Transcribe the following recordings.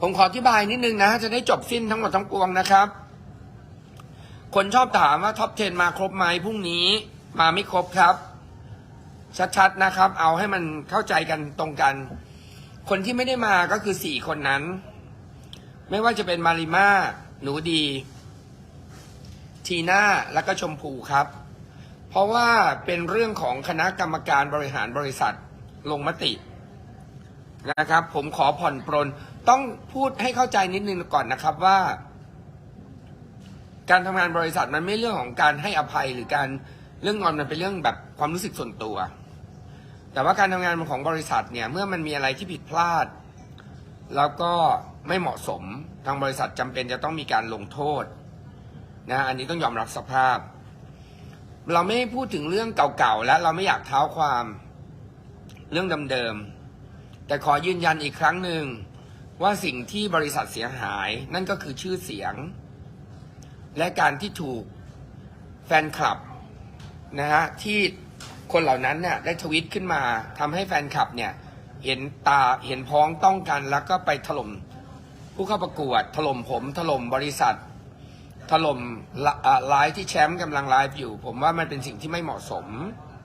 ผมขออธิบายนิดนึงนะ จะได้จบสิ้นทั้งหมดทั้งปวงนะครับ คนชอบถามว่าท็อป 10 มาครบไหมพรุ่งนี้มาไม่ครบครับ ชัดๆนะครับ เอาให้มันเข้าใจกันตรงกัน คนที่ไม่ได้มาก็คือสี่คนนั้น ไม่ว่าจะเป็นมาริมาหนูดี ทีน่าแล้วก็ชมพูครับ เพราะว่าเป็นเรื่องของคณะกรรมการบริหารบริษัทลงมตินะครับ ผมขอผ่อนปรน ต้องพูดให้เข้าใจนิดนึงก่อนนะครับว่า การทำงานบริษัทมันไม่เรื่องของการให้อภัยหรือการเรื่องงอนมันเป็นเรื่องแบบความรู้สึกส่วนตัว แต่ว่าการทำงานของบริษัทเนี่ยเมื่อมันมีอะไรที่ผิดพลาด แล้วก็ไม่เหมาะสมทางบริษัทจำเป็นจะต้องมีการลงโทษนะอันนี้ต้องยอมรับสภาพ เราไม่พูดถึงเรื่องเก่าๆแล้วเราไม่อยากเท้าความเรื่องเดิมๆแต่ขอยืนยันอีกครั้งหนึ่ง ว่าสิ่งที่บริษัทเสียหายนั่นก็คือชื่อเสียง และการที่ถูกแฟนคลับนะฮะที่คนเหล่านั้นเนี่ยได้ทวิตขึ้นมาทำให้แฟนคลับเนี่ยเห็นตาเห็นพ้องต้องกันแล้วก็ไปถล่มผู้เข้าประกวด ถล่มผม ถล่มบริษัท ถล่มไลฟ์ที่แชมป์กำลังไลฟ์อยู่ ผมว่ามันเป็นสิ่งที่ไม่เหมาะสม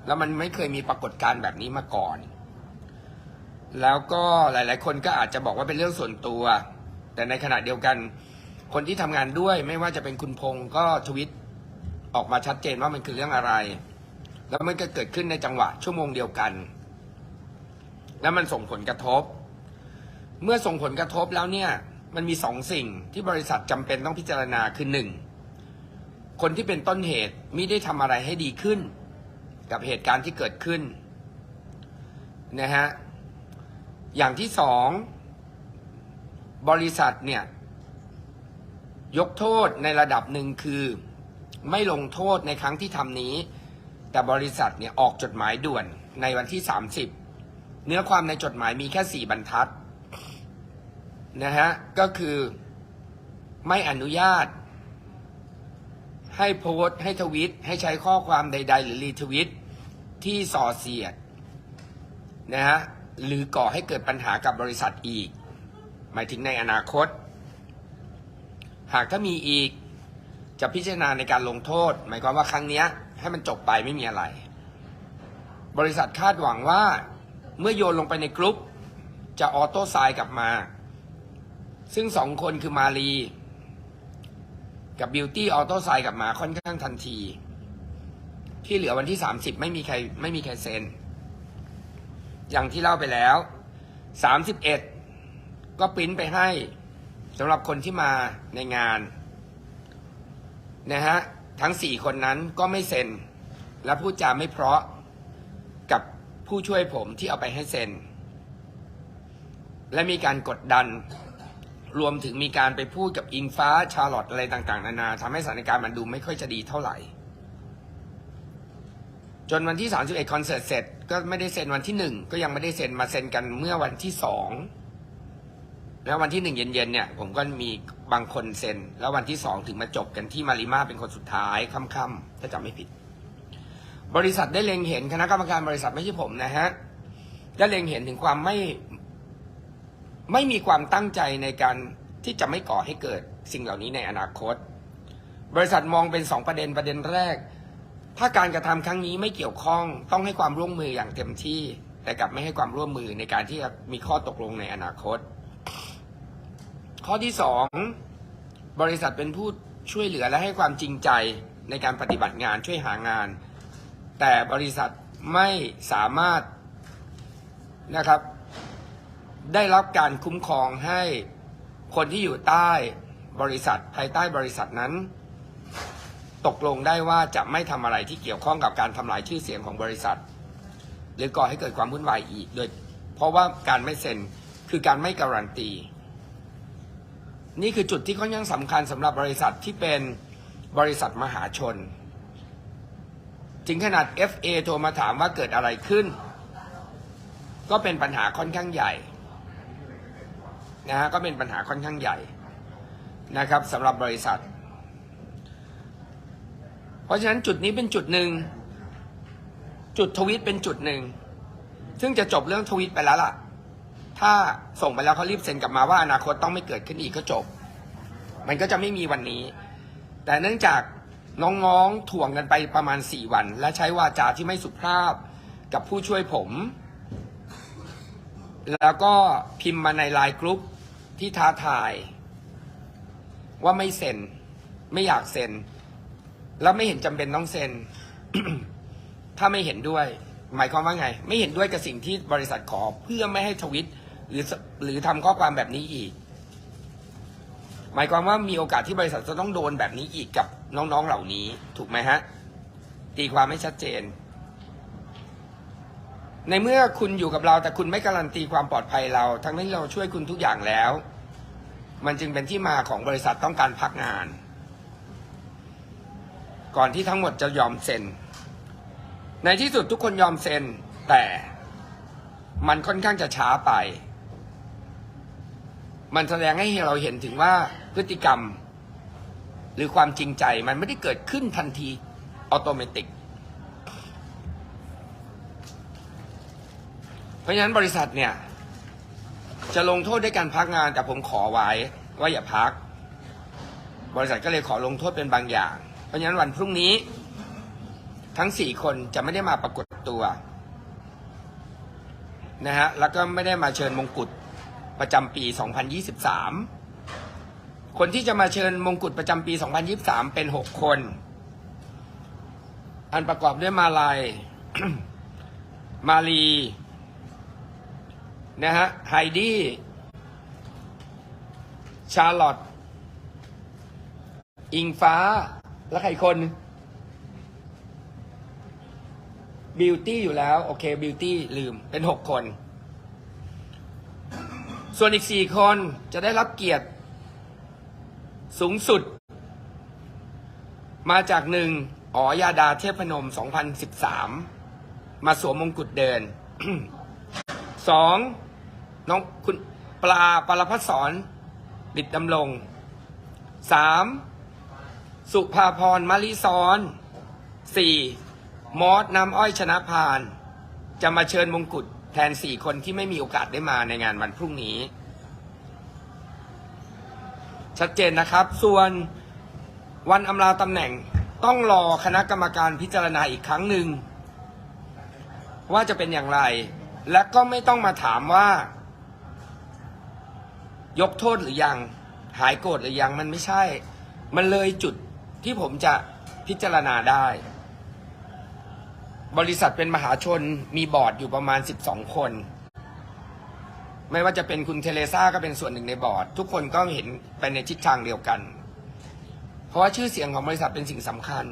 แล้วมันไม่เคยมีปรากฏการณ์แบบนี้มาก่อน แล้วก็หลาย ๆ คนก็อาจจะบอกว่าเป็นเรื่องส่วนตัว แต่ในขณะเดียวกัน คนที่ทำงานด้วยไม่ว่าจะเป็นคุณพงศ์ก็ทวิตออกมาชัดเจนว่ามันคือเรื่องอะไร แล้วมันก็เกิดขึ้นในจังหวะชั่วโมงเดียวกัน แล้วมันส่งผลกระทบ เมื่อส่งผลกระทบแล้วเนี่ย มันมีสองสิ่งที่บริษัทจำเป็นต้องพิจารณาคือหนึ่งคนที่เป็นต้นเหตุมิได้ทำอะไรให้ดีขึ้น กับเหตุการณ์ที่เกิดขึ้นนะฮะ อย่างที่สองบริษัทเนี่ย ยกโทษในระดับหนึ่งคือไม่ลงโทษในครั้งที่ทำนี้ แต่บริษัทเนี่ยออกจดหมายด่วนในวันที่ 30 เนื้อความในจดหมายมีแค่สี่บรรทัดนะฮะก็คือไม่อนุญาต ให้โพสต์ให้ทวิต ให้ใช้ข้อความใด ๆ หรือรีทวิตที่ส่อเสียดนะฮะ หรือก่อให้เกิดปัญหากับบริษัทอีก หมายถึงในอนาคต หากถ้ามีอีกจะพิจารณาในการลงโทษ หมายความว่าครั้งนี้ให้มันจบไปไม่มีอะไร บริษัทคาดหวังว่าเมื่อโยนลงไปในกรุ๊ป จะออโต้ไซน์กลับมา ซึ่งสองคนคือมารีกับบิวตี้ออโต้ไซน์กลับมาค่อนข้างทันที ที่เหลือวันที่ 30 ไม่มีใครไม่มีใครเซ็น อย่างที่เล่าไปแล้ว31ก็ปริ้นไปให้สำหรับคนที่มาในงานนะฮะทั้งสี่คนนั้นก็ไม่เซ็น และพูดจาไม่เพราะกับผู้ช่วยผมที่เอาไปให้เซ็น และมีการกดดัน รวมถึงมีการไปพูดกับอิงฟ้าชาร์ลอตอะไรต่าง ๆ นานาทำให้สถานการณ์มันดูไม่ค่อยจะดีเท่าไหร่ จนวันที่ 31 คอนเสิร์ตเสร็จ ก็ไม่ได้เซ็นวันที่หนึ่งก็ยังไม่ได้เซ็นมาเซ็นกันเมื่อวันที่สองแล้ววันที่หนึ่งเย็นๆเนี่ย ผมก็มีบางคนเซ็น แล้ววันที่สองถึงมาจบกันที่มาริมาเป็นคนสุดท้ายค่ำๆถ้าจำไม่ผิด บริษัทได้เล็งเห็นคณะกรรมการบริษัทไม่ใช่ผมนะฮะได้เล็งเห็นถึงความไม่ไม่มีความตั้งใจในการที่จะไม่ก่อให้เกิดสิ่งเหล่านี้ในอนาคต บริษัทมองเป็นสองประเด็นประเด็นแรก ถ้าการกระทำครั้งนี้ไม่เกี่ยวข้องต้องให้ความร่วมมืออย่างเต็มที่ แต่กลับไม่ให้ความร่วมมือในการที่จะมีข้อตกลงในอนาคต ข้อที่สองบริษัทเป็นผู้ช่วยเหลือและให้ความจริงใจในการปฏิบัติงานช่วยหางาน แต่บริษัทไม่สามารถนะครับ ได้รับการคุ้มครองให้คนที่อยู่ใต้บริษัทภายใต้บริษัทนั้น ตกลงได้ว่าจะไม่ทำอะไรที่เกี่ยวข้องกับการทำลายชื่อเสียงของบริษัท หรือก่อให้เกิดความวุ่นวายอีกโดย เพราะว่าการไม่เซ็นคือการไม่การันตี นี่คือจุดที่ค่อนข้างสำคัญสำหรับบริษัทที่เป็นบริษัทมหาชน ถึงขนาด FA โทรมาถามว่าเกิดอะไรขึ้น ก็เป็นปัญหาค่อนข้างใหญ่นะฮะก็เป็นปัญหาค่อนข้างใหญ่นะครับสำหรับบริษัท เพราะฉะนั้นจุดนี้เป็นจุดหนึ่ง จุดทวิตเป็นจุดหนึ่ง ซึ่งจะจบเรื่องทวิตไปแล้วล่ะ ถ้าส่งไปแล้วเขารีบเซ็นกลับมาว่าอนาคตต้องไม่เกิดขึ้นอีกก็จบ มันก็จะไม่มีวันนี้ แต่เนื่องจากน้องๆถ่วงกันไปประมาณสี่วัน และใช้วาจาที่ไม่สุภาพกับผู้ช่วยผม แล้วก็พิมพ์มาในไลน์กรุ๊ปที่ท้าทาย ว่าไม่เซ็น ไม่อยากเซ็น แล้วไม่เห็นจำเป็นต้องเซ็น ถ้าไม่เห็นด้วย หมายความว่าไง ไม่เห็นด้วยกับสิ่งที่บริษัทขอเพื่อไม่ให้ทวิตหรือหรือทำข้อความแบบนี้อีก หมายความว่ามีโอกาสที่บริษัทจะต้องโดนแบบนี้อีกกับน้องๆเหล่านี้ ถูกไหมฮะตีความไม่ชัดเจน ในเมื่อคุณอยู่กับเราแต่คุณไม่การันตีความปลอดภัยเรา ทั้งที่เราช่วยคุณทุกอย่างแล้ว มันจึงเป็นที่มาของบริษัทต้องการพักงาน ก่อนที่ทั้งหมดจะยอมเซ็น ในที่สุดทุกคนยอมเซ็น แต่มันค่อนข้างจะช้าไป มันแสดงให้เราเห็นถึงว่าพฤติกรรม หรือความจริงใจมันไม่ได้เกิดขึ้นทันทีอัตโนมัติเพราะฉะนั้นบริษัทเนี่ย จะลงโทษด้วยการพักงานแต่ผมขอไว้ว่าอย่าพัก บริษัทก็เลยขอลงโทษเป็นบางอย่าง ราะฉะนั้นวันพรุ่งนี้ ทั้งสี่คนจะไม่ได้มาปรากฏตัวนะฮะแล้วก็ไม่ได้มาเชิญมงกุฎประจำปี 2023 คนที่จะมาเชิญมงกุฎประจำปี 2023 เป็น 6 คน อันประกอบด้วยมาลาย มาลีนะฮะไฮดี้ชาร์ลอตอิงฟ้า แล้วใครคนบิวตี้อยู่แล้ว โอเคบิวตี้ลืมเป็นหกคน ส่วนอีกสี่คนจะได้รับเกียรติสูงสุด มาจากหนึ่งอ๋อยาดาเทพนม 2013 มาสวมมงกุฎเดิน สองน้องคุณปลาปรพัฒสอนดิดดำรงสาม สุภาพรมาริซอนสี่มอสน้ำอ้อยชนะพาน จะมาเชิญมงกุฎแทนสี่คนที่ไม่มีโอกาสได้มาในงานวันพรุ่งนี้ ชัดเจนนะครับ ส่วนวันอำลาตำแหน่งต้องรอคณะกรรมการพิจารณาอีกครั้งหนึ่ง ว่าจะเป็นอย่างไร และก็ไม่ต้องมาถามว่า ยกโทษหรือยัง หายโกรธหรือยังมันไม่ใช่ มันเลยจุด ที่ผมจะพิจารณาได้ บริษัทเป็นมหาชนมีบอร์ดอยู่ประมาณ 12 คน ไม่ว่าจะเป็นคุณเทเลซ่าก็เป็นส่วนหนึ่งในบอร์ด ทุกคนก็เห็นไปในทิศทางเดียวกัน เพราะว่าชื่อเสียงของบริษัทเป็นสิ่งสำคัญ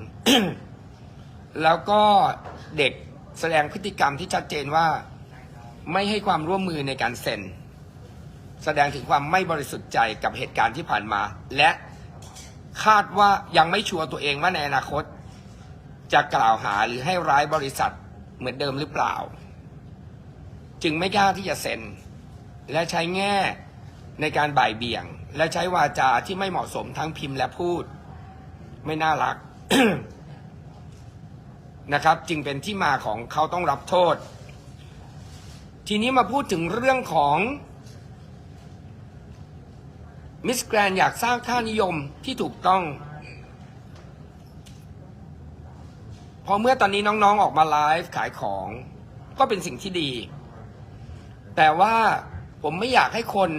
แล้วก็เด็กแสดงพฤติกรรมที่ชัดเจนว่าไม่ให้ความร่วมมือในการเซ็น แสดงถึงความไม่บริสุทธิ์ใจกับเหตุการณ์ที่ผ่านมา และ คาดว่ายังไม่ชัวร์ตัวเองว่าในอนาคต จะกล่าวหาหรือให้ร้ายบริษัทเหมือนเดิมหรือเปล่า จึงไม่กล้าที่จะเซ็น และใช้แง่ในการบ่ายเบี่ยง และใช้วาจาที่ไม่เหมาะสมทั้งพิมพ์และพูด ไม่น่ารักนะครับ จึงเป็นที่มาของเขาต้องรับโทษ ทีนี้มาพูดถึงเรื่องของ มิสแกรนอยากสร้างค่านิยมที่ถูกต้อง พอเมื่อตอนนี้น้องๆออกมาไลฟ์ขายของ ก็เป็นสิ่งที่ดี แต่ว่าผมไม่อยากให้คน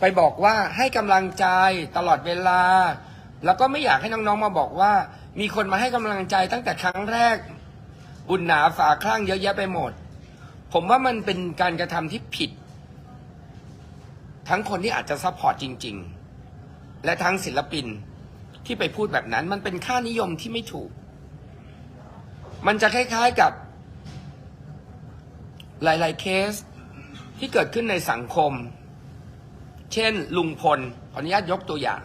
ไปบอกว่าให้กำลังใจตลอดเวลา แล้วก็ไม่อยากให้น้องๆมาบอกว่า มีคนมาให้กำลังใจตั้งแต่ครั้งแรก บุญหนาฝาคลั่งเยอะแยะไปหมด ผมว่ามันเป็นการกระทำที่ผิด ทั้งคนที่อาจจะซัพพอร์ตจริง ๆ และทั้งศิลปินที่ไปพูดแบบนั้น มันเป็นค่านิยมที่ไม่ถูก มันจะคล้ายๆกับ หลาย ๆ เคสที่เกิดขึ้นในสังคม เช่น ลุงพลขออนุญาตยกตัวอย่าง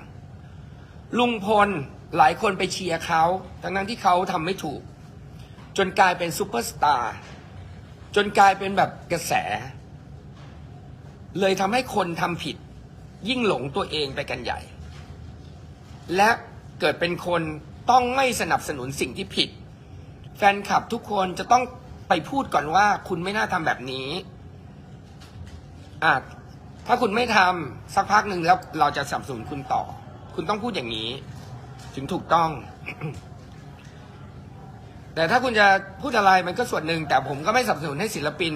ลุงพลหลายคนไปเชียร์เขาทั้งนั้นที่เขาทำไม่ถูก จนกลายเป็นซูเปอร์สตาร์จนกลายเป็นแบบกระแส เลยทำให้คนทำผิด ยิ่งหลงตัวเองไปกันใหญ่ และเกิดเป็นคนต้องไม่สนับสนุนสิ่งที่ผิด แฟนคลับทุกคนจะต้องไปพูดก่อนว่าคุณไม่น่าทำแบบนี้อะถ้าคุณไม่ทำสักพักหนึ่งแล้วเราจะสนับสนุนคุณต่อ คุณต้องพูดอย่างนี้ ถึงถูกต้อง แต่ถ้าคุณจะพูดอะไรมันก็ส่วนหนึ่ง แต่ผมก็ไม่สนับสนุนให้ศิลปิน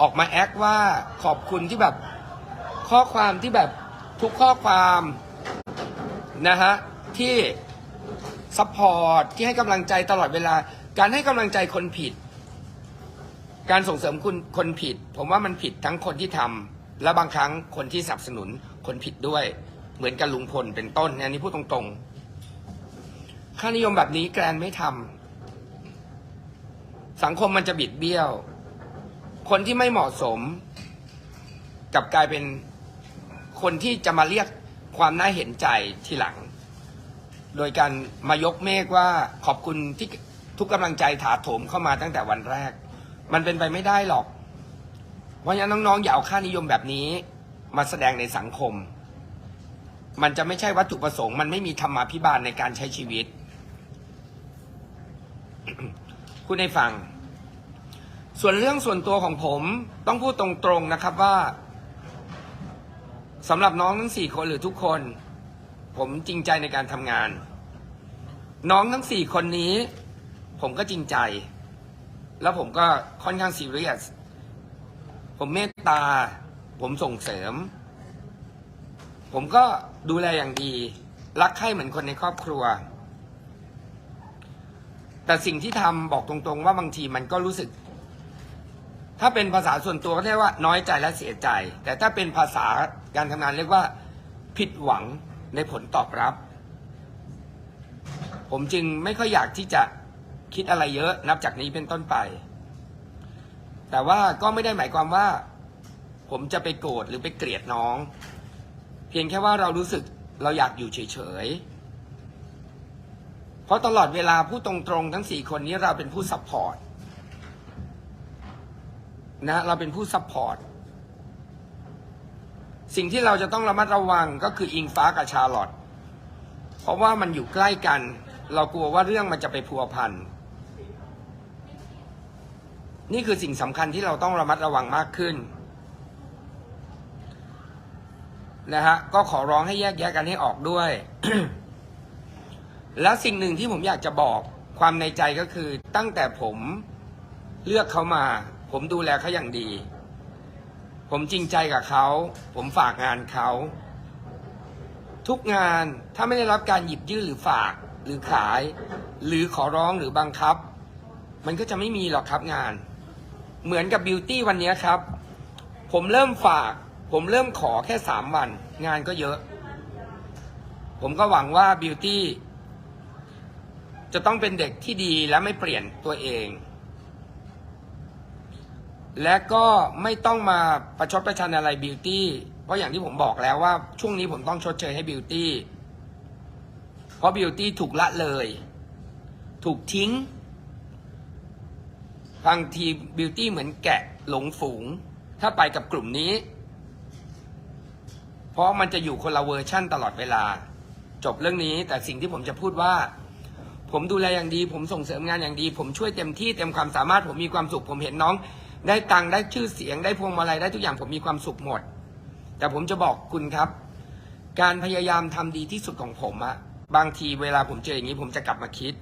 ออกมาแอคว่าขอบคุณที่แบบข้อความที่แบบทุกข้อความนะฮะที่ซัพพอร์ตที่ให้กำลังใจตลอดเวลา การให้กำลังใจคนผิด การส่งเสริมคุณคนผิด ผมว่ามันผิดทั้งคนที่ทำและบางครั้งคนที่สนับสนุนคนผิดด้วย เหมือนกับลุงพลเป็นต้นเนี่ยนนี้พูดตรงๆ ค่านิยมแบบนี้แกรนไม่ทำสังคมมันจะบิดเบี้ยว คนที่ไม่เหมาะสมกับกลายเป็นคนที่จะมาเรียกความน่าเห็นใจทีหลัง โดยการมายกเมฆว่าขอบคุณที่ทุกกำลังใจถาโถมเข้ามาตั้งแต่วันแรก มันเป็นไปไม่ได้หรอก เพราะฉะนั้นน้องๆอย่าเอาค่านิยมแบบนี้ มาแสดงในสังคม มันจะไม่ใช่วัตถุประสงค์ มันไม่มีธรรมาภิบาลในการใช้ชีวิต คุณให้ฟัง ส่วนเรื่องส่วนตัวของผมต้องพูดตรงๆนะครับว่าสำหรับน้องทั้งสี่คนหรือทุกคน ผมจริงใจในการทำงาน น้องทั้งสี่คนนี้ ผมก็จริงใจ แล้วผมก็ค่อนข้างซีเรียสผมเมตตา ผมส่งเสริม ผมก็ดูแลอย่างดี รักใคร่เหมือนคนในครอบครัว แต่สิ่งที่ทำบอกตรงๆ ว่าบางทีมันก็รู้สึก ถ้าเป็นภาษาส่วนตัวก็เรียกว่าน้อยใจและเสียใจ แต่ถ้าเป็นภาษาการทำงานเรียกว่า ผิดหวังในผลตอบรับ ผมจึงไม่ค่อยอยากที่จะคิดอะไรเยอะนับจากนี้เป็นต้นไป แต่ว่าก็ไม่ได้หมายความว่า ผมจะไปโกรธหรือไปเกลียดน้อง เพียงแค่ว่าเรารู้สึกเราอยากอยู่เฉยๆ เพราะตลอดเวลาผู้ตรงๆทั้งสี่คนนี้เราเป็นผู้ซัพพอร์ต นะเราเป็นผู้ซัพพอร์ตสิ่งที่เราจะต้องระมัดระวังก็คืออิงฟ้ากับชาลอตเพราะว่ามันอยู่ใกล้กัน เรากลัวว่าเรื่องมันจะไปพัวพันนี่คือสิ่งสำคัญที่เราต้องระมัดระวังมากขึ้นนะฮะก็ขอร้องให้แยกแยะกันให้ออกด้วย แล้วสิ่งหนึ่งที่ผมอยากจะบอกความในใจก็คือตั้งแต่ผมเลือกเขามา ผมดูแลเขาอย่างดี ผมจริงใจกับเขา ผมฝากงานเขา ทุกงานถ้าไม่ได้รับการหยิบยื่นหรือฝากหรือขาย หรือขอร้องหรือบังคับ มันก็จะไม่มีหรอกครับงาน เหมือนกับบิวตี้วันนี้ครับ ผมเริ่มฝาก ผมเริ่มขอแค่สามวัน งานก็เยอะ ผมก็หวังว่าบิวตี้จะต้องเป็นเด็กที่ดีและไม่เปลี่ยนตัวเอง และก็ไม่ต้องมาประชดประชันอะไรบิวตี้ เพราะอย่างที่ผมบอกแล้วว่าช่วงนี้ผมต้องชดเชยให้บิวตี้ เพราะบิวตี้ถูกละเลย ถูกทิ้ง บางทีบิวตี้เหมือนแกะหลงฝูง ถ้าไปกับกลุ่มนี้ เพราะมันจะอยู่คนละเวอร์ชั่นตลอดเวลา จบเรื่องนี้ แต่สิ่งที่ผมจะพูดว่า ผมดูแลอย่างดี ผมส่งเสริมงานอย่างดี ผมช่วยเต็มที่เต็มความสามารถ ผมมีความสุข ผมเห็นน้อง ได้ตังค์ได้ชื่อเสียงได้พวงมาลัยได้ทุกอย่างผมมีความสุขหมด แต่ผมจะบอกคุณครับ การพยายามทำดีที่สุดของผมอะบางทีเวลาผมเจออย่างนี้ผมจะกลับมาคิด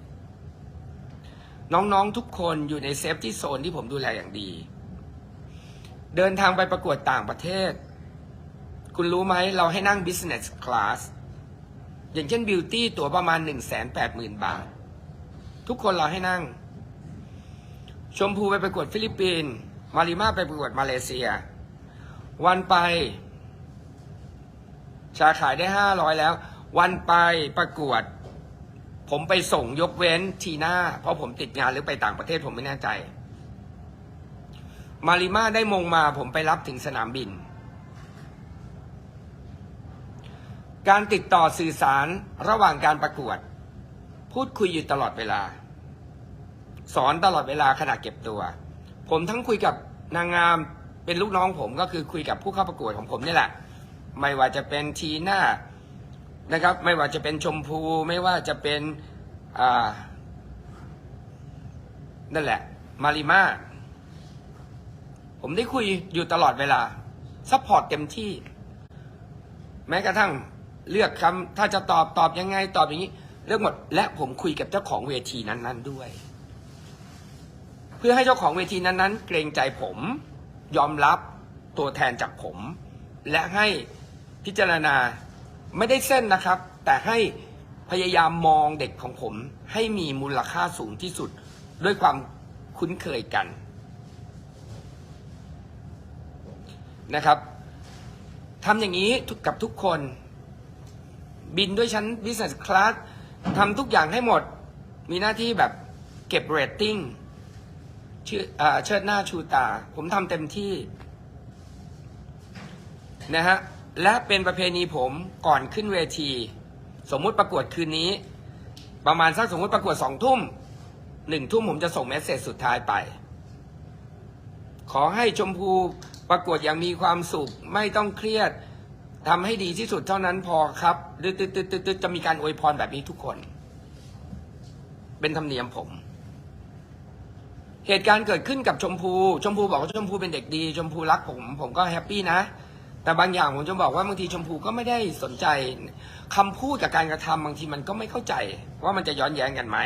น้องๆทุกคนอยู่ในเซฟที่โซนที่ผมดูแลอย่างดี เดินทางไปประกวดต่างประเทศ คุณรู้ไหมเราให้นั่ง business class อย่างเช่น beauty ตั๋วประมาณ 1 8 0 0 0 0 บาท ทุกคนเราให้นั่ง ชมพูไปประกวดฟิลิปปินส์ มาริมาไปประกวดมาเลเซีย วันไป ชาขายได้ห้าร้อยแล้ว วันไปประกวด ผมไปส่งยกเว้นทีหน้า เพราะผมติดงานหรือไปต่างประเทศผมไม่แน่ใจ มาริมาได้มงมาผมไปรับถึงสนามบิน การติดต่อสื่อสารระหว่างการประกวด พูดคุยอยู่ตลอดเวลา สอนตลอดเวลาขณะเก็บตัว ผมทั้งคุยกับนางงามเป็นลูกน้องผมก็คือคุยกับผู้เข้าประกวดของผมนี่แหละ ไม่ว่าจะเป็นทีน่านะครับ ไม่ว่าจะเป็นชมพูไม่ว่าจะเป็นอ่านั่นแหละ มาริมาผมได้คุยอยู่ตลอดเวลาซัพพอร์ตเต็มที่ แม้กระทั่งเลือกคำถ้าจะตอบตอบยังไงตอบอย่างนี้ เลือกหมด และผมคุยกับเจ้าของเวทีนั้น ๆ ด้วย พื่อให้เจ้าของเวทีนั้นๆ เกรงใจผม ยอมรับตัวแทนจากผม และให้พิจารณาไม่ได้เส้นนะครับ แต่ให้พยายามมองเด็กของผม ให้มีมูลค่าสูงที่สุดด้วยความคุ้นเคยกันนะครับทำอย่างนี้กับทุกคน บินด้วยชั้น business class ทำทุกอย่างให้หมด มีหน้าที่แบบเก็บเรตติ้ง เชิดหน้าชูตา ผมทำเต็มที่นะฮะและเป็นประเพณีผมก่อนขึ้นเวที สมมุติประกวดคืนนี้ ประมาณสักสมมุติประกวดสองทุ่มหนึ่งทุ่มผมจะส่งเมสเซจสุดท้ายไป ขอให้ชมพูประกวดอย่างมีความสุขไม่ต้องเครียดทำให้ดีที่สุดเท่านั้นพอครับตึ๊ดจะมีการอวยพรแบบนี้ทุกคน เป็นธรรมเนียมผม เหตุการณ์เกิดขึ้นกับชมพู ชมพูบอกว่าชมพูเป็นเด็กดี ชมพูรักผม ผมก็แฮปปี้นะ แต่บางอย่างผมจะบอกว่าบางทีชมพูก็ไม่ได้สนใจคำพูดกับการกระทำบางทีมันก็ไม่เข้าใจ ว่ามันจะย้อนแย้งกันไหม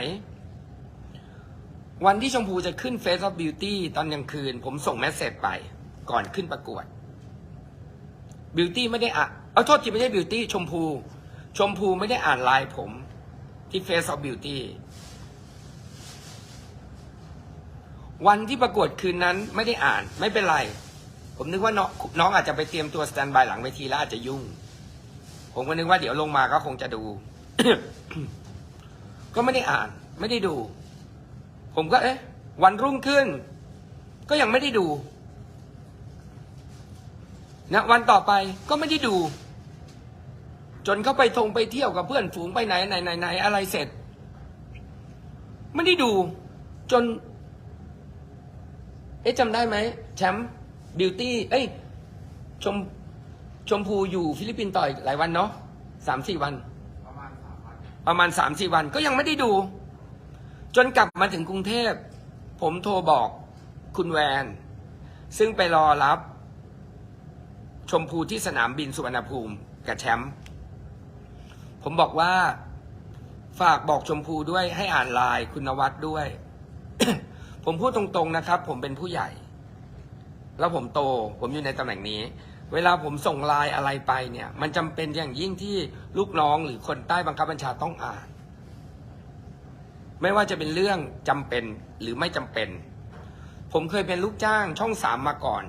วันที่ชมพูจะขึ้น Face of Beauty ตอนกลางคืน ผมส่งแมสเซจไปก่อนขึ้นประกวด Beauty ไม่ได้อ่านเอาโทษทีไม่ใช่ Beauty ชมพู ชมพูไม่ได้อ่านไลน์ผมที่ Face of Beauty วันที่ประกวดคืนนั้นไม่ได้อ่านไม่เป็นไร ผมนึกว่าน้องน้องอาจจะไปเตรียมตัวสแตนบายหลังเวทีแล้วอาจจะยุ่ง ผมก็นึกว่าเดี๋ยวลงมาก็คงจะดู ก็ไม่ได้อ่าน ไม่ได้ดู ผมก็เอ๊ะ วันรุ่งขึ้น ก็ยังไม่ได้ดูนะวันต่อไปก็ไม่ได้ดู จนเขาไปทงไปเที่ยวกับเพื่อนฝูงไปไหนไหนไหนไหนอะไรเสร็จ ไม่ได้ดู จน เอ๊ะจำได้ไหมแชมป์บิวตี้เอ้ยชมชมพูอยู่ฟิลิปปินส์ต่อยหลายวันเนาะสามสี่วัน ประมาณสามพันประมาณสามสี่วันก็ยังไม่ได้ดู จนกลับมาถึงกรุงเทพ ผมโทรบอกคุณแวน ซึ่งไปรอรับ ชมพูที่สนามบินสุวรรณภูมิกับแชมป์ผมบอกว่า ฝากบอกชมพูด้วยให้อ่านไลน์คุณนวัดด้วย ผมพูดตรงๆนะครับ ผมเป็นผู้ใหญ่ แล้วผมโต ผมอยู่ในตำแหน่งนี้ เวลาผมส่งไลน์อะไรไปเนี่ย มันจำเป็นอย่างยิ่งที่ลูกน้องหรือคนใต้บังคับบัญชาต้องอ่าน ไม่ว่าจะเป็นเรื่องจำเป็นหรือไม่จำเป็น ผมเคยเป็นลูกจ้างช่องสามมาก่อน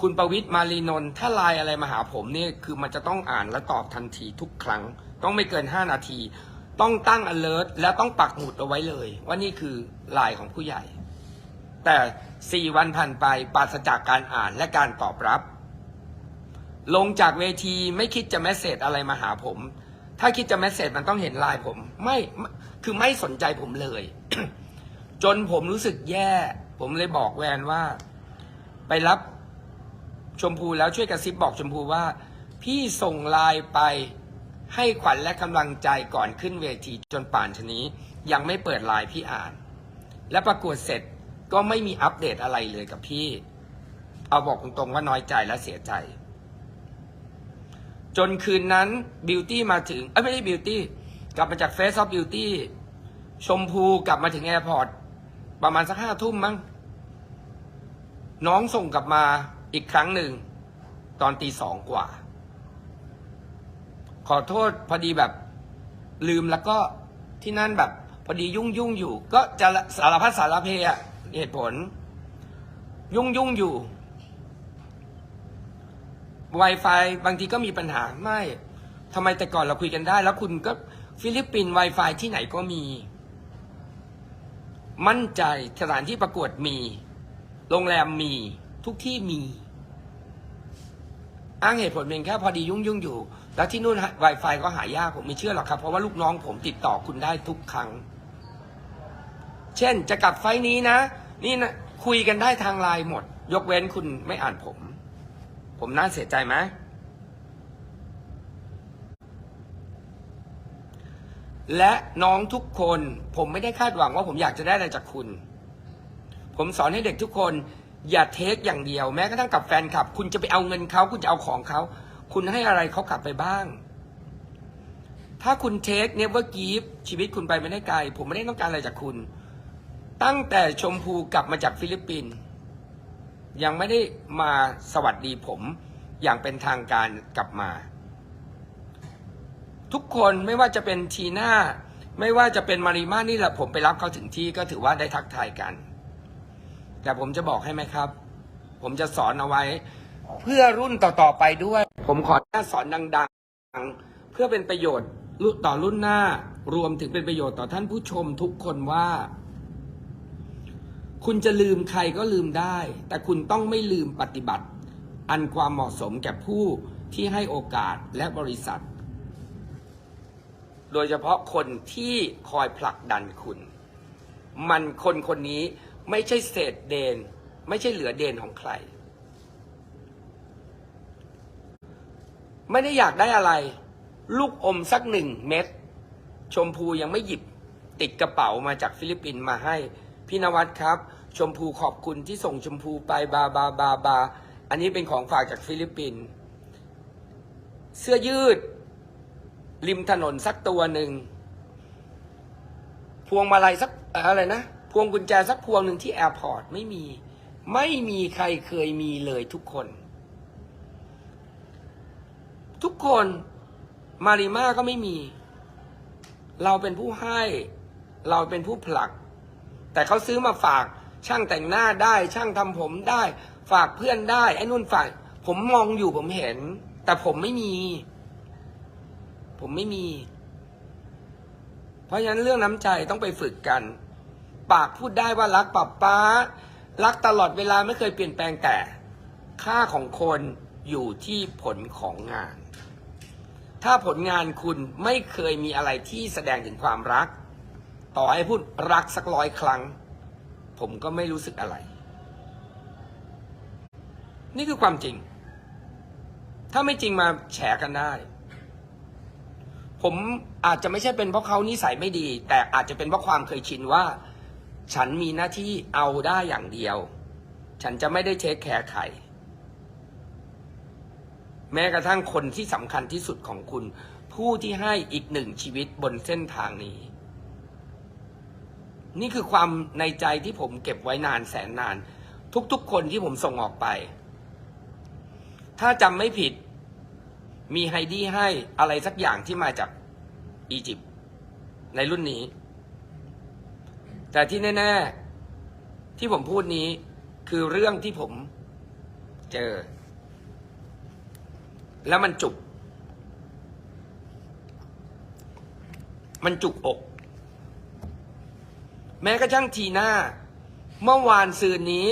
คุณประวิทย์มารีนนท์ถ้าไลน์อะไรมาหาผมเนี่ยคือมันจะต้องอ่านและตอบทันทีทุกครั้ง ต้องไม่เกินห้านาที ต้องตั้ง alert แล้วต้องปักหมุดเอาไว้เลย ว่านี่คือไลน์ของผู้ใหญ่ แต่สี่วันผ่านไปปราศจากการอ่านและการตอบรับ ลงจากเวทีไม่คิดจะแมสเซจอะไรมาหาผม ถ้าคิดจะแมสเซจมันต้องเห็นไลน์ผมไม่ไม่คือไม่สนใจผมเลย จนผมรู้สึกแย่ ผมเลยบอกแวนว่า ไปรับชมพูแล้วช่วยกระซิบบอกชมพูว่า พี่ส่งไลน์ไปให้ขวัญและกำลังใจก่อนขึ้นเวทีจนป่านชนี้ ยังไม่เปิดไลน์พี่อ่าน และประกวดเสร็จ ก็ไม่มีอัปเดตอะไรเลยกับพี่ เอาบอกตรงๆว่าน้อยใจและเสียใจ จนคืนนั้นบิวตี้มาถึงเอ้ยไม่ได้บิวตี้กลับมาจากเฟสออฟบิวตี้ชมพูกลับมาถึงแอร์พอร์ตประมาณสักห้าทุ่มมั้งน้องส่งกลับมาอีกครั้งหนึ่ง ตอนตีสองกว่า ขอโทษพอดีแบบลืมแล้วก็ที่นั่นแบบ พอดียุ่งยุ่งอยู่ ก็จะสารพัดสารเพอะ เหตุผล ยุ่งยุ่งอยู่ Wi-Fi บางทีก็มีปัญหาไม่ทำไมแต่ก่อนเราคุยกันได้ แล้วคุณก็ฟิลิปปินส์ Wi-Fi ที่ไหนก็มี มั่นใจสถานที่ประกวดมี โรงแรมมี ทุกที่มี อ้างเหตุผลเพียงแค่พอดียุ่งยุ่งอยู่ แล้วที่นู่น Wi-Fi ก็หายากผมไม่เชื่อหรอกครับ เพราะว่าลูกน้องผมติดต่อคุณได้ทุกครั้ง เช่นจะกลับไฟนี้นะ นี่นะคุยกันได้ทางไลน์หมด ยกเว้นคุณไม่อ่านผม ผมน่าเสียใจไหมและน้องทุกคนผมไม่ได้คาดหวังว่าผมอยากจะได้อะไรจากคุณ ผมสอนให้เด็กทุกคน อย่าเทคอย่างเดียว แม้กระทั่งกับแฟนคลับ คุณจะไปเอาเงินเขาคุณจะเอาของเขา คุณให้อะไรเขากลับไปบ้าง ถ้าคุณเทคเน v ว r กีฟชีวิตคุณไปไม่ได้ไกล ผมไม่ได้ต้องการอะไรจากคุณ ตั้งแต่ชมพูกลับมาจากฟิลิปปินส์ยังไม่ได้มาสวัสดีผมอย่างเป็นทางการกลับมา ทุกคนไม่ว่าจะเป็นทีน่าไม่ว่าจะเป็นมาริมานี่แหละผมไปรับเขาถึงที่ก็ถือว่าได้ทักทายกัน แต่ผมจะบอกให้ไหมครับ ผมจะสอนเอาไว้ เพื่อรุ่นต่อๆไปด้วย ผมขอสอนดังๆ เพื่อเป็นประโยชน์ต่อรุ่นหน้ารวมถึงเป็นประโยชน์ต่อท่านผู้ชมทุกคนว่า คุณจะลืมใครก็ลืมได้ แต่คุณต้องไม่ลืมปฏิบัติ อันความเหมาะสมแก่ผู้ที่ให้โอกาสและบริษัท โดยเฉพาะคนที่คอยผลักดันคุณ มันคนคนนี้ไม่ใช่เศษเดน ไม่ใช่เหลือเดนของใคร ไม่ได้อยากได้อะไร ลูกอมสักหนึ่งเม็ดชมพูยังไม่หยิบติดกระเป๋ามาจากฟิลิปปินส์มาให้ พี่นวัดครับ ชมพูขอบคุณที่ส่งชมพูไปบาบาบาบา อันนี้เป็นของฝากจากฟิลิปปินส์เสื้อยืด ริมถนนสักตัวหนึ่ง พวงมาลัยสักเอ่ออะไรนะ พวงกุญแจสักพวงหนึ่งที่แอร์พอร์ตไม่มี ไม่มีใครเคยมีเลยทุกคน ทุกคนมาริมาก็ไม่มี เราเป็นผู้ให้ เราเป็นผู้ผลัก แต่เขาซื้อมาฝากช่างแต่งหน้าได้ ช่างทำผมได้ ฝากเพื่อนได้ไอ้นุ่นฝาก ผมมองอยู่ผมเห็น แต่ผมไม่มี ผมไม่มี เพราะฉะนั้นเรื่องน้ำใจต้องไปฝึกกัน ปากพูดได้ว่ารักปับป้า รักตลอดเวลาไม่เคยเปลี่ยนแปลงแต่ ค่าของคนอยู่ที่ผลของงาน ถ้าผลงานคุณไม่เคยมีอะไรที่แสดงถึงความรัก ต่อให้พูดรักสักร้อยครั้ง ผมก็ไม่รู้สึกอะไร นี่คือความจริง ถ้าไม่จริงมาแฉกันได้ ผมอาจจะไม่ใช่เป็นเพราะเขานิสัยไม่ดี แต่อาจจะเป็นเพราะความเคยชินว่า ฉันมีหน้าที่เอาได้อย่างเดียว ฉันจะไม่ได้เช็คแคร์ใครแม้กระทั่งคนที่สำคัญที่สุดของคุณ ผู้ที่ให้อีกหนึ่งชีวิตบนเส้นทางนี้ นี่คือความในใจที่ผมเก็บไว้นานแสนนาน ทุกๆคนที่ผมส่งออกไป ถ้าจำไม่ผิด มีไฮดี้ให้อะไรสักอย่างที่มาจากอียิปต์ในรุ่นนี้ แต่ที่แน่ ๆ ที่ผมพูดนี้คือเรื่องที่ผมเจอ แล้วมันจุก มันจุกอก แม้กระทั่งทีหน้าเมื่อวานซืนนี้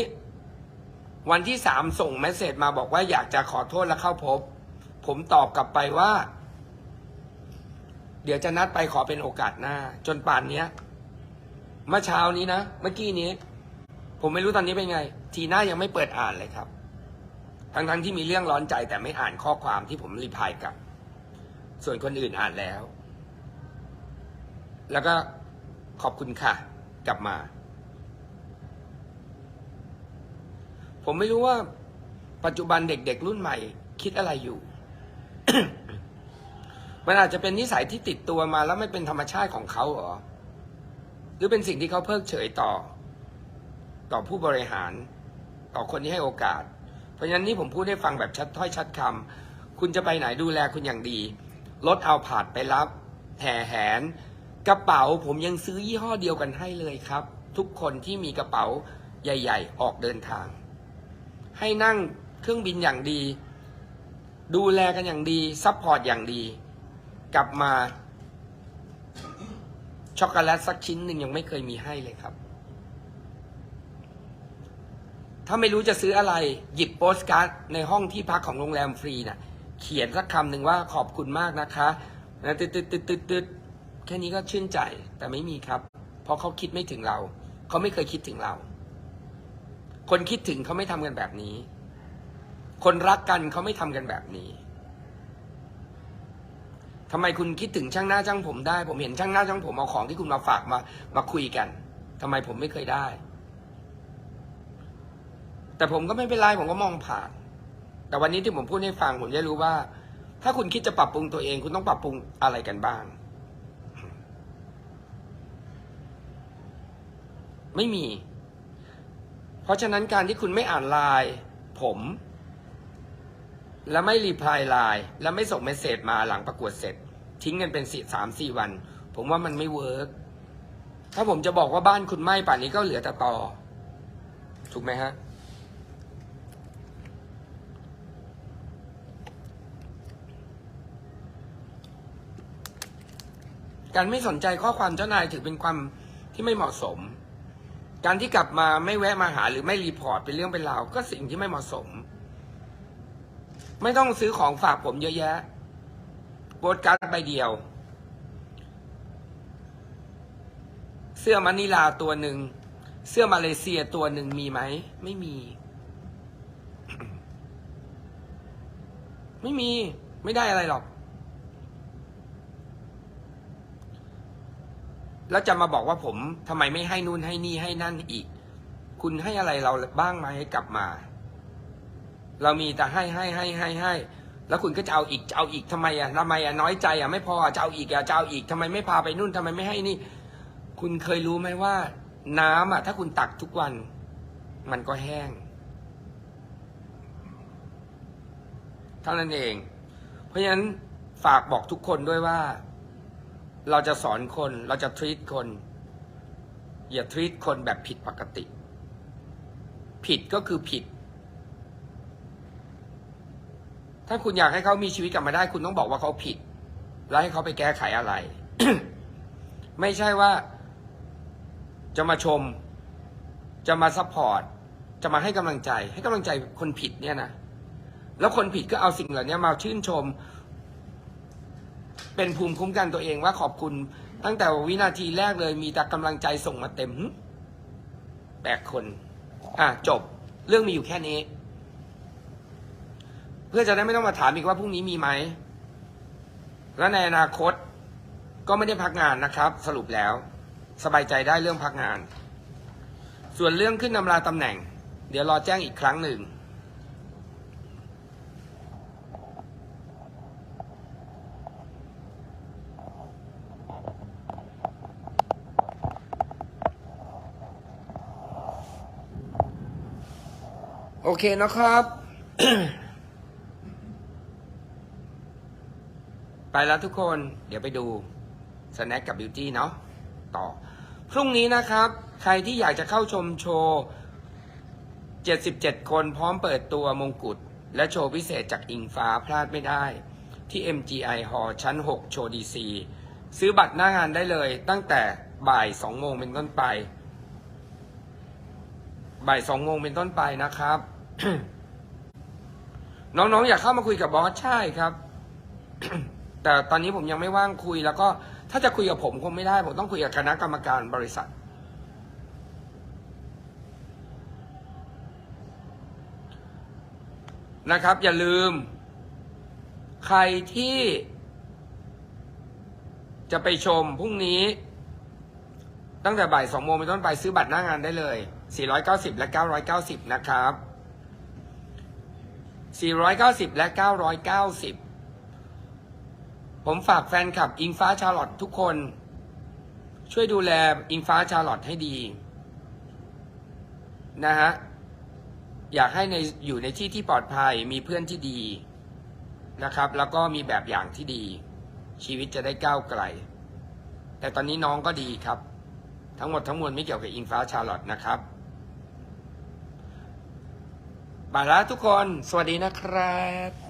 วันที่สามส่งเมสเซจมาบอกว่าอยากจะขอโทษและเข้าพบ ผมตอบกลับไปว่า เดี๋ยวจะนัดไปขอเป็นโอกาสหน้า จนป่านเนี้ยเมื่อเช้านี้นะเมื่อกี้นี้ ผมไม่รู้ตอนนี้เป็นไง ทีหน้ายังไม่เปิดอ่านเลยครับ ทั้งๆที่มีเรื่องร้อนใจแต่ไม่อ่านข้อความที่ผมรีพายกลับ ส่วนคนอื่นอ่านแล้ว แล้วก็ขอบคุณค่ะ กลับมา ผมไม่รู้ว่า ปัจจุบันเด็กๆรุ่นใหม่ คิดอะไรอยู่ มันอาจจะเป็นนิสัยที่ติดตัวมาแล้วไม่เป็นธรรมชาติของเขาเหรอ หรือเป็นสิ่งที่เขาเพิกเฉยต่อ ต่อผู้บริหาร ต่อคนที่ให้โอกาส เพราะฉะนั้นนี่ผมพูดให้ฟังแบบชัดถ้อยชัดคำคุณจะไปไหนดูแลคุณอย่างดี รถเอาผาดไปรับแห่แหน กระเป๋าผมยังซื้อยี่ห้อเดียวกันให้เลยครับ ทุกคนที่มีกระเป๋าใหญ่ ๆ ออกเดินทาง ให้นั่งเครื่องบินอย่างดี ดูแลกันอย่างดีซัพพอร์ตอย่างดี กลับมา ช็อกโกแลตสักชิ้นหนึ่งยังไม่เคยมีให้เลยครับ ถ้าไม่รู้จะซื้ออะไร หยิบโปสการ์ดในห้องที่พักของโรงแรมฟรีน่ะ เขียนสักคำหนึ่งว่าขอบคุณมากนะคะนะตึ๊ดตึ๊ดตึ๊ดตึ๊ด แค่นี้ก็ชื่นใจแต่ไม่มีครับ เพราะเขาคิดไม่ถึงเรา เขาไม่เคยคิดถึงเรา คนคิดถึงเขาไม่ทำกันแบบนี้ คนรักกันเขาไม่ทำกันแบบนี้ทำไมคุณคิดถึงช่างหน้าช่างผมได้ ผมเห็นช่างหน้าช่างผมเอาของที่คุณมาฝากมา มาคุยกันทำไมผมไม่เคยได้ แต่ผมก็ไม่เป็นไรผมก็มองผ่าน แต่วันนี้ที่ผมพูดให้ฟังผมจะรู้ว่า ถ้าคุณคิดจะปรับปรุงตัวเอง คุณต้องปรับปรุงอะไรกันบ้าง ไม่มี เพราะฉะนั้นการที่คุณไม่อ่านไลน์ผม แล้วไม่รีプライไลน์แล้วไม่ส่งเมสเซจมาหลังประกวดเสร็จ ทิ้งกันเป็นสี่สามสี่วัน ผมว่ามันไม่เวิร์กถ้าผมจะบอกว่าบ้านคุณไหม้ป่านนี้ก็เหลือแต่ตอ ถูกไหมฮะ การไม่สนใจข้อความเจ้านายถือเป็นความที่ไม่เหมาะสม การที่กลับมาไม่แวะมาหาหรือไม่รีพอร์ตเป็นเรื่องเป็นราวก็สิ่งที่ไม่เหมาะสม ไม่ต้องซื้อของฝากผมเยอะแยะโปสการ์ดใบเดียว เสื้อมานิลาตัวหนึ่ง เสื้อมาเลเซียตัวหนึ่งมีไหม ไม่มี ไม่มี ไม่ได้อะไรหรอก แล้วจะมาบอกว่าผมทำไมไม่ให้นู่นให้นี่ให้นั่นอีก คุณให้อะไรเราบ้างไหมกลับมา เรามีแต่ให้ให้ให้ให้ให้ แล้วคุณก็จะเอาอีกจะเอาอีกทำไมอะทำไมอะน้อยใจอะไม่พอจะเอาอีกอะจะเอาอีกทำไมไม่พาไปนู่นทำไมไม่ให้นี่ คุณเคยรู้ไหมว่า น้ำอะ ถ้าคุณตักทุกวัน มันก็แห้งเท่านั้นเอง เพราะฉะนั้นฝากบอกทุกคนด้วยว่า เราจะสอนคนเราจะทรีตคน อย่าทรีตคนแบบผิดปกติ ผิดก็คือผิด ถ้าคุณอยากให้เขามีชีวิตกลับมาได้ คุณต้องบอกว่าเขาผิด แล้วให้เขาไปแก้ไขอะไร ไม่ใช่ว่า จะมาชม จะมาซัพพอร์ตจะมาให้กำลังใจ ให้กำลังใจคนผิดเนี่ยนะแล้วคนผิดก็เอาสิ่งเหล่านี้มาชื่นชม เป็นภูมิคุ้มกันตัวเองว่าขอบคุณ ตั้งแต่วินาทีแรกเลยมีแต่กำลังใจส่งมาเต็มแปดคน อะจบ เรื่องมีอยู่แค่นี้ เพื่อจะได้ไม่ต้องมาถามอีกว่าพรุ่งนี้มีไหม และในอนาคต ก็ไม่ได้พักงานนะครับ สรุปแล้ว สบายใจได้เรื่องพักงาน ส่วนเรื่องขึ้นนำลาตำแหน่ง เดี๋ยวรอแจ้งอีกครั้งหนึ่ง โอเคนะครับ ไปแล้วทุกคนเดี๋ยวไปดูสแน็คกับบิวตี้เนาะต่อ พรุ่งนี้นะครับ ใครที่อยากจะเข้าชมโชว์ 77 คนพร้อมเปิดตัวมงกุฎและโชว์พิเศษจากอิงฟ้าพลาดไม่ได้ ที่ MGI Hall ชั้น 6 โชว์ดีซีซื้อบัตรหน้างานได้เลย ตั้งแต่บ่าย 2 โมงเป็นต้นไป บ่าย 2 โมงเป็นต้นไปนะครับ น้องๆ อยากเข้ามาคุยกับบอสใช่ครับ แต่ตอนนี้ผมยังไม่ว่างคุย แล้วก็ถ้าจะคุยกับผมคงไม่ได้ ผมต้องคุยกับคณะกรรมการบริษัท นะครับ อย่าลืม ใครที่จะไปชมพรุ่งนี้ ตั้งแต่บ่ายสองโมงเป็นต้นไปซื้อบัตรหน้างานได้เลย 490 และ 990 นะครับ 490 และ 990 ผมฝากแฟนคลับอิงฟ้าชาร์ลอตทุกคน ช่วยดูแลอิงฟ้าชาร์ลอตให้ดี นะฮะ อยากให้ในอยู่ในที่ที่ปลอดภัยมีเพื่อนที่ดีนะครับ แล้วก็มีแบบอย่างที่ดี ชีวิตจะได้ก้าวไกล แต่ตอนนี้น้องก็ดีครับ ทั้งหมดทั้งมวลไม่เกี่ยวกับอิงฟ้าชาร์ลอตนะครับ บายแล้วทุกคน สวัสดีนะครับ